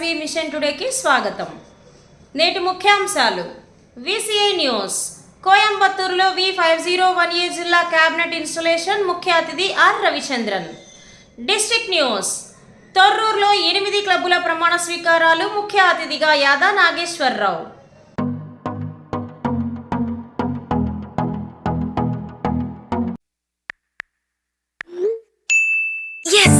వీసేవారి Vasavi machine టుడేకి స్వాగతం. నేటి ముఖ్యాంశాలు. VCI news. కోయంబత్తూరులో V five zero one A జిల్లా క్యాబినెట్ ఇన్స్టలేషన్ ముఖ్య అతిథి ఆర్ రవిచంద్రన్. District news. తొర్రూరులో ఎనిమిది క్లబ్బుల ప్రమాణ స్వీకారాలు ముఖ్య అతిథిగా Yada Nageswararao. Yes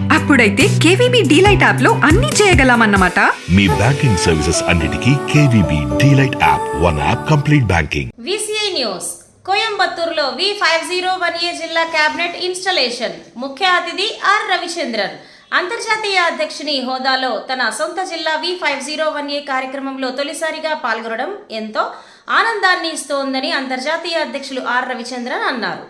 అప్పుడైతే కేవీబీ డీలైట్ యాప్లో అన్ని చేయగలమన్నమాట? మీ బ్యాంకింగ్ సర్వీసెస్ అన్నిటికీ KVB delight app one app complete banking. VCI news కోయంబత్తూరులో V five zero one A జిల్లా కేబినెట్ ఇన్స్టలేషన్. ముఖ్య అతిథి ఆర్ రవిచంద్రన్. అంతర్జాతీయ అధ్యక్షుని హోదాలో తన సొంత జిల్లా V five zero one A కార్యక్రమంలో తొలిసారిగా పాల్గొనడం ఎంతో ఆనందాన్ని ఇస్తోందని అంతర్జాతీయ అధ్యక్షులు ఆర్ రవిచంద్రన్ అన్నారు.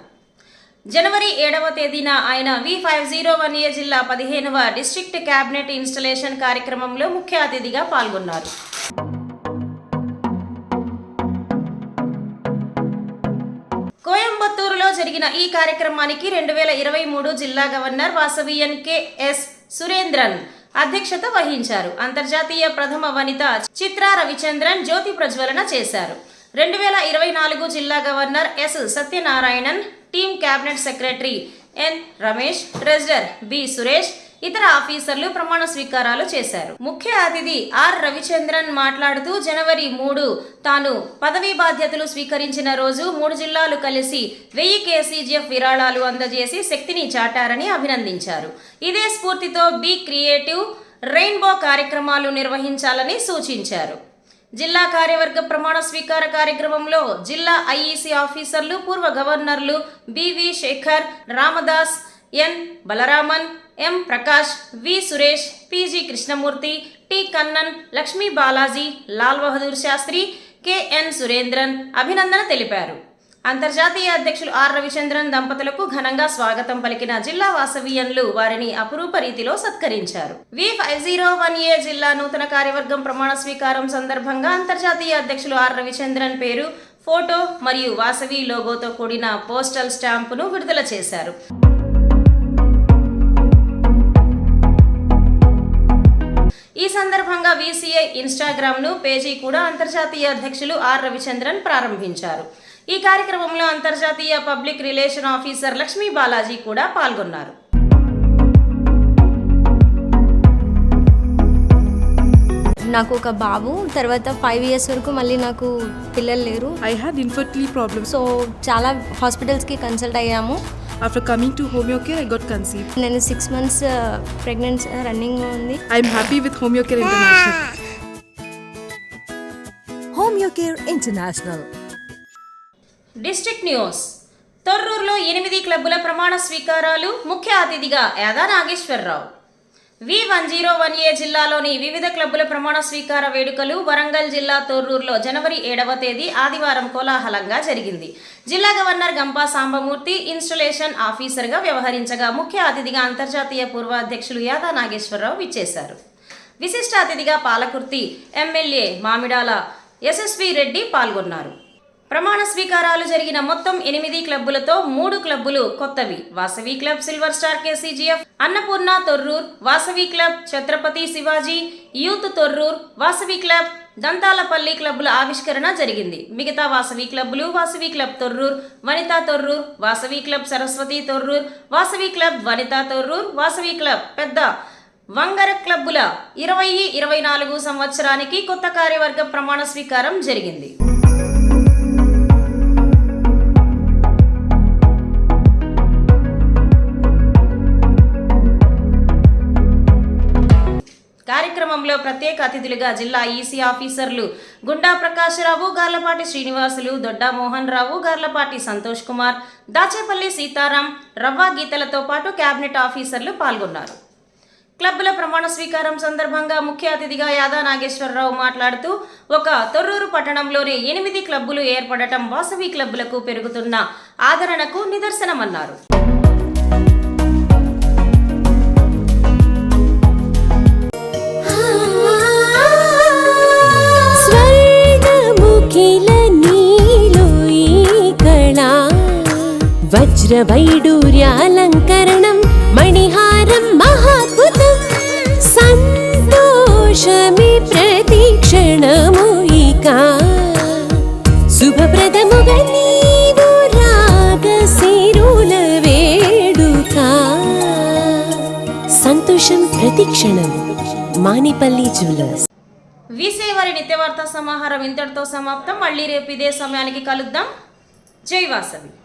జనవరి ఏడవ తేదీన ఆయన V five zero one A జిల్లా పదిహేనవ డిస్ట్రిక్ట్ క్యాబినెట్ ఇన్స్టలేషన్ కార్యక్రమంలో ముఖ్య అతిథిగా పాల్గొన్నారు. కోయంబత్తూరులో జరిగిన ఈ కార్యక్రమానికి రెండు వేల ఇరవై మూడు జిల్లా గవర్నర్ వాసవియన్ కెఎస్ సురేంద్రన్ అధ్యక్షత వహించారు. అంతర్జాతీయ ప్రథమ వనిత చిత్ర రవిచంద్రన్ జ్యోతి ప్రజ్వలన చేశారు. రెండు వేల ఇరవై నాలుగు జిల్లా governor S Satyanarayanan team cabinet secretary N Ramesh treasurer B Suresh ఇతర ఆఫీసర్లు ప్రమాణ స్వీకారాలు చేశారు. ముఖ్య అతిథి ఆర్ రవిచంద్రన్ మాట్లాడుతూ జనవరి మూడు తాను పదవీ బాధ్యతలు స్వీకరించిన రోజు మూడు జిల్లాలు కలిసి వెయ్యి కేసీజీఎఫ్ విరాళాలు అందజేసి శక్తిని చాటారని అభినందించారు. ఇదే స్ఫూర్తితో బీ క్రియేటివ్ రెయిన్బో కార్యక్రమాలు నిర్వహించాలని సూచించారు. జిల్లా కార్యవర్గ ప్రమాణ స్వీకార కార్యక్రమంలో జిల్లా ఐఈసీ ఆఫీసర్లు పూర్వ గవర్నర్లు BV Shekhar Ramadas N. Balaraman M. Prakash V. Suresh PG Krishnamurthy T. Kannan Lakshmi Balaji Lal Bahadur Shastri KN Surendran అభినందన తెలిపారు. అంతర్జాతీయ అధ్యక్షులు ఆర్ రవిచంద్రన్ దంపతులకు ఘనంగా స్వాగతం పలికిన జిల్లా వాసవీయన్లు వారిని అపురూప రీతిలో సత్కరించారు. V five zero one A జిల్లా నూతన కార్యవర్గం ప్రమాణ స్వీకారం సందర్భంగా అంతర్జాతీయ అధ్యక్షులు ఆర్ రవిచంద్రన్ పేరు ఫోటో మరియు వాసవి లోగోతో కూడిన పోస్టల్ స్టాంపును విడుదల చేశారు. ఈ సందర్భంగా వీసీఐ ఇన్స్టాగ్రామ్ను పేజీ కూడా అంతర్జాతీయ అధ్యక్షులు ఆర్ రవిచంద్రన్ ప్రారంభించారు. ఈ కార్యక్రమంలో అంతర్జాతీయ public relation officer Lakshmi Balaji కూడా పాల్గొన్నారు. నాకు ఒక బాబు తర్వాత ఫైవ్ ఇయర్స్ వరకు మళ్ళీ నాకు పిల్లలు లేరు. I have infertility problem so చాలా హాస్పిటల్స్కి కన్సల్ట్ అయ్యాము. After coming to Homeocare I got conceive నేను సిక్స్ మంత్స్ ప్రెగ్నెంట్ రన్నింగ్ ఉంది. I'm happy with Homeocare International Homeocare International district news. తొర్రూరులో ఎనిమిది క్లబ్బుల ప్రమాణ స్వీకారాలు ముఖ్య అతిథిగా Yada Nageswararao. V one zero one A జిల్లాలోని వివిధ క్లబ్బుల ప్రమాణ స్వీకార వేడుకలు వరంగల్ జిల్లా తొర్రూరులో జనవరి ఏడవ తేదీ ఆదివారం కోలాహలంగా జరిగింది. జిల్లా గవర్నర్ గంపా సాంబమూర్తి ఇన్స్టలేషన్ ఆఫీసర్గా వ్యవహరించగా ముఖ్య అతిథిగా అంతర్జాతీయ పూర్వ అధ్యక్షులు యాదా నాగేశ్వరరావు విచ్చేశారు. విశిష్ట అతిథిగా పాలకుర్తి ఎమ్మెల్యే మామిడాల యశస్వి రెడ్డి పాల్గొన్నారు. ప్రమాణ స్వీకారాలు జరిగిన మొత్తం ఎనిమిది క్లబ్బులతో మూడు క్లబ్బులు కొత్తవి. Vasavi club silver star KCGF Annapurna Thorrur Vasavi club Chhatrapati Shivaji youth Thorrur Vasavi club Dantalapalli క్లబ్బుల ఆవిష్కరణ జరిగింది. మిగతా వాసవి క్లబ్బులు Vasavi club Thorrur Vanitha Thorrur Vasavi club Saraswathi Thorrur Vasavi club Vanitha Thorrur Vasavi club Pedda Vangara క్లబ్బుల ఇరవై ఇరవై నాలుగు సంవత్సరానికి కొత్త కార్యవర్గ ప్రమాణ స్వీకారం జరిగింది. కార్యక్రమంలో ప్రత్యేక అతిథులుగా జిల్లా ఈసీ ఆఫీసర్లు గుండా ప్రకాశరావు గార్లపాటి శ్రీనివాసులు దొడ్డా మోహన్ రావు గార్లపాటి సంతోష్ కుమార్ దాచేపల్లి సీతారాం రవ్వ గీతలతో పాటు కేబినెట్ ఆఫీసర్లు పాల్గొన్నారు. క్లబ్బుల ప్రమాణ స్వీకారం సందర్భంగా ముఖ్య అతిథిగా యాదా నాగేశ్వరరావు మాట్లాడుతూ ఒక తొర్రూరు పట్టణంలోనే ఎనిమిది క్లబ్బులు ఏర్పడటం వాసవి క్లబ్బులకు పెరుగుతున్న ఆదరణకు నిదర్శనమన్నారు. వజ్రవైడూర్యాలంకరణం మణిహారం మహాద్భుతం. సంతోషమి ప్రతిక్షణము ఇక. శుభప్రదముగా నీవు రాగ వేడుక. సంతోషం ప్రతిక్షణం మానిపల్లి జ్యువెలర్స్. వీసేవారి నిత్యవార్త సమాహారం ఇంతటితో సమాప్తం. మళ్ళీ రేపు ఇదే సమయానికి కలుద్దాం. జై వాసవి.